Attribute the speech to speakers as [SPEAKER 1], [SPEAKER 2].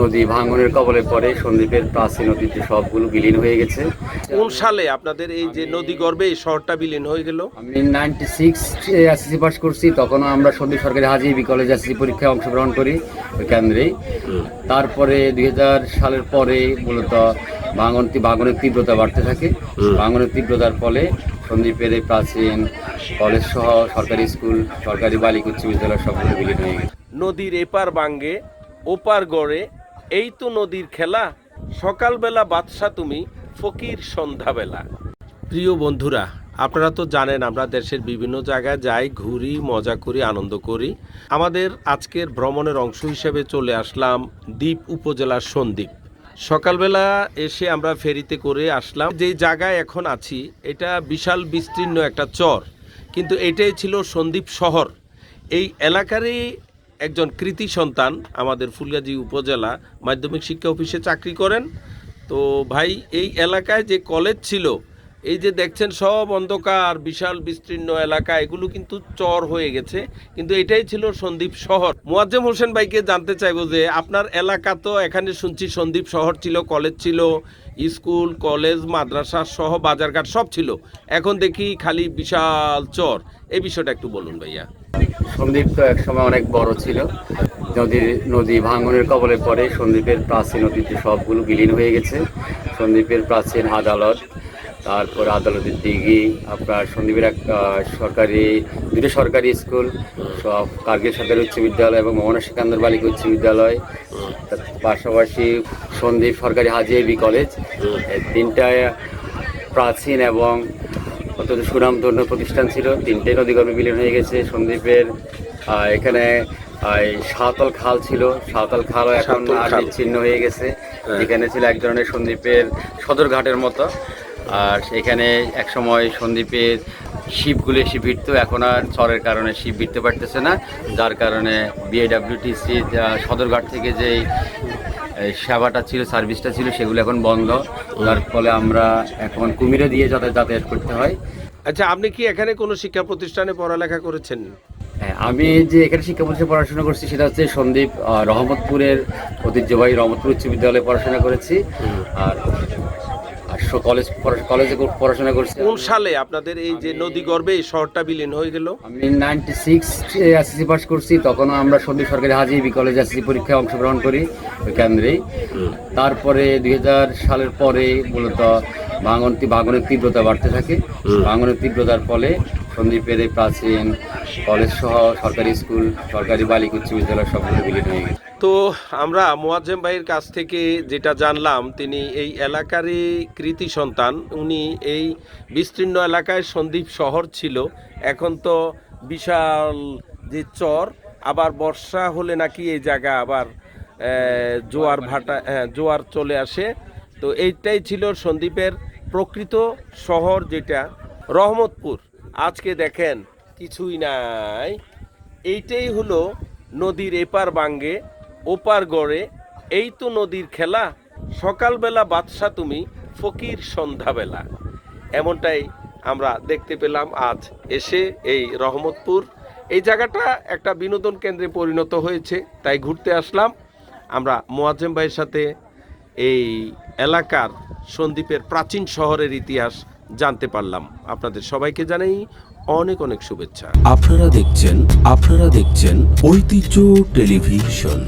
[SPEAKER 1] নদী ভাঙনের কবলে পড়ে সন্দ্বীপের প্রাচীন নদীতে সবগুলো বিলীন হয়ে গেছে।
[SPEAKER 2] কোন সালে আপনাদের এই যে নদী গর্ভে এই শহরটা বিলীন হয়ে গেল?
[SPEAKER 1] আমি নাইনটি সিক্স এসএসসি পাস করছি তখনও আমরা সন্দ্বীপ সরকারি হাজি বি কলেজ এসএসসি পরীক্ষায় অংশগ্রহণ করি ওই কেন্দ্রেই তারপরে দু হাজার সালের পরে মূলত ভাঙন ভাঙনের তীব্রতা বাড়তে থাকে। ভাঙনের তীব্রতার ফলে সন্দ্বীপের এই প্রাচীন কলেজ সহ সরকারি স্কুল সরকারি বালিক উচ্চ বিদ্যালয় সবগুলো বিলীন হয়ে গেছে।
[SPEAKER 2] নদীর এপার বাঙ্গে ওপার গড়ে এই তো নদীর খেলা। সকালবেলা বাদশা তুমি ফকির সন্ধ্যাবেলা। প্রিয় বন্ধুরা, আপনারা তো জানেন আমরা দেশের বিভিন্ন জায়গায় যাই, ঘুরি, মজা করি, আনন্দ করি। আমাদের আজকের ভ্রমণের অংশ হিসেবে চলে আসলাম দ্বীপ উপজেলার সন্দ্বীপ। সকালবেলা এসে আমরা ফেরিতে করে আসলাম। যেই জায়গায় এখন আছি, এটা বিশাল বিস্তীর্ণ একটা চর। কিন্তু এটাই ছিল সন্দ্বীপ শহর। এই এলাকারই একজন কৃতি সন্তান আমাদের ফুলগাজী উপজেলা মাধ্যমিক শিক্ষা অফিসে চাকরি করেন। তো ভাই, এই এলাকায় যে কলেজ ছিল, এই যে দেখছেন সব অন্ধকার, বিশাল বিস্তীর্ণ এলাকা, এগুলো কিন্তু চর হয়ে গেছে। কিন্তু এটাই ছিল সন্দ্বীপ শহর। মোয়াজ্জেম হোসেন ভাইকে জানতে চাইব যে, আপনার এলাকা তো এখানে শুনছি সন্দীপ শহর ছিল, কলেজ ছিল, স্কুল, কলেজ, মাদ্রাসা সহ বাজারঘাট সব ছিল। এখন দেখি খালি বিশাল চর। এই বিষয়টা একটু বলুন ভাইয়া।
[SPEAKER 1] সন্দ্বীপ তো একসময় অনেক বড় ছিল। নদীর, নদী ভাঙনের কবলে পড়ে সন্দ্বীপের প্রাচীন নদীতে সবগুলো বিলীন হয়ে গেছে। সন্দ্বীপের প্রাচীন আদালত, তারপর আদালতের দিঘি, আপনার সন্দ্বীপের এক সরকারি, দুটো সরকারি স্কুল, সব কার্গিল সরকারি উচ্চ বিদ্যালয় এবং মোহনা সিকান্দর বালিকা উচ্চ বিদ্যালয়। পাশাপাশি সন্দ্বীপ সরকারি হাজি এবি কলেজ। তিনটায় প্রাচীন এবং অত্যন্ত সুনামধন্য প্রতিষ্ঠান ছিল। তিনটে নদী নদীগর্ভে বিলীন হয়ে গেছে। সন্দীপের এখানে সাঁওতাল খাল ছিল। সাঁওতাল খালও এখন আর বিচ্ছিন্ন হয়ে গেছে।
[SPEAKER 2] হ্যাঁ।
[SPEAKER 1] এখানে ছিল এক ধরনের সন্দ্বীপের সদরঘাটের মতো। আর সেখানে একসময় সন্দ্বীপের শিপগুলো এসে ভিড়তো। এখন আর চরের কারণে শিপ ভিড়তে পারতেছে না। যার কারণে বিএডাব্লিউটিসি সদরঘাট থেকে যে এই সেবাটা ছিল সার্ভিসটা ছিল সেগুলো এখন বন্ধ। যার ফলে আমরা এখন কুমিরে দিয়ে যাতায়াত যাতায়াত করতে হয়।
[SPEAKER 2] আচ্ছা আপনি কি এখানে কোনো শিক্ষা প্রতিষ্ঠানে পড়ালেখা করেছেন?
[SPEAKER 1] হ্যাঁ, আমি যে এখানে শিক্ষা প্রতিষ্ঠানে পড়াশোনা করছি সেটা হচ্ছে সন্দীপ রহমতপুরের ঐতিহ্যবাহী রহমতপুর উচ্চ বিদ্যালয়ে পড়াশোনা করেছি। আর কলেজ কলেজে পড়াশোনা করছি।
[SPEAKER 2] কোন সালে আপনাদের এই যে নদী গর্ভে এই শহরটা বিলীন হয়ে গেল?
[SPEAKER 1] আমি নাইনটি সিক্স এসএসসি পাস করছি তখনও আমরা সন্দীপ সরকারি হাজি বি কলেজ এসএসসি পরীক্ষায় অংশগ্রহণ করি ওই কেন্দ্রেই। তারপরে দুই হাজার সালের পরে মূলত ভাঙন ভাঙনের তীব্রতা বাড়তে থাকে। ভাঙনের তীব্রতার ফলে সন্দ্বীপের এই প্রাচীন কলেজ সহ সরকারি স্কুল সরকারি বালিকা উচ্চ বিদ্যালয় সবগুলো বিলীন হয়ে গেছে।
[SPEAKER 2] তো আমরা মোয়াজ্জেম ভাইয়ের কাছ থেকে যেটা জানলাম, তিনি এই এলাকারই কৃতি সন্তান। উনি এই বিস্তীর্ণ এলাকায় সন্দ্বীপ শহর ছিল। এখন তো বিশাল যে চর, আবার বর্ষা হলে নাকি এই জায়গা আবার জোয়ার ভাটা জোয়ার চলে আসে। তো এইটাই ছিল সন্দ্বীপের প্রকৃত শহর যেটা। রহমতপুর, আজকে দেখেন কিছুই নাই। এইটাই হলো নদীর এপার বাঙ্গে। ওপার গড়ে, এই তো নদীর খেলা, সকালবেলা বাদশা তুমি ফকির সন্ধ্যাবেলা। এমনটাই আমরা দেখতে পেলাম আজ এসে এই রহমতপুর। এই জায়গাটা একটা বিনোদন কেন্দ্রে পরিণত হয়েছে, তাই ঘুরতে আসলাম। আমরা মোয়াজেম ভাইয়ের সাথে এই এলাকার সন্দ্বীপের প্রাচীন শহরের ইতিহাস জানতে পারলাম। আপনাদের সবাইকে জানাই অনেক অনেক শুভেচ্ছা।
[SPEAKER 3] আপনারা দেখছেন আপনারা দেখছেন ঐতিহ্য টেলিভিশন।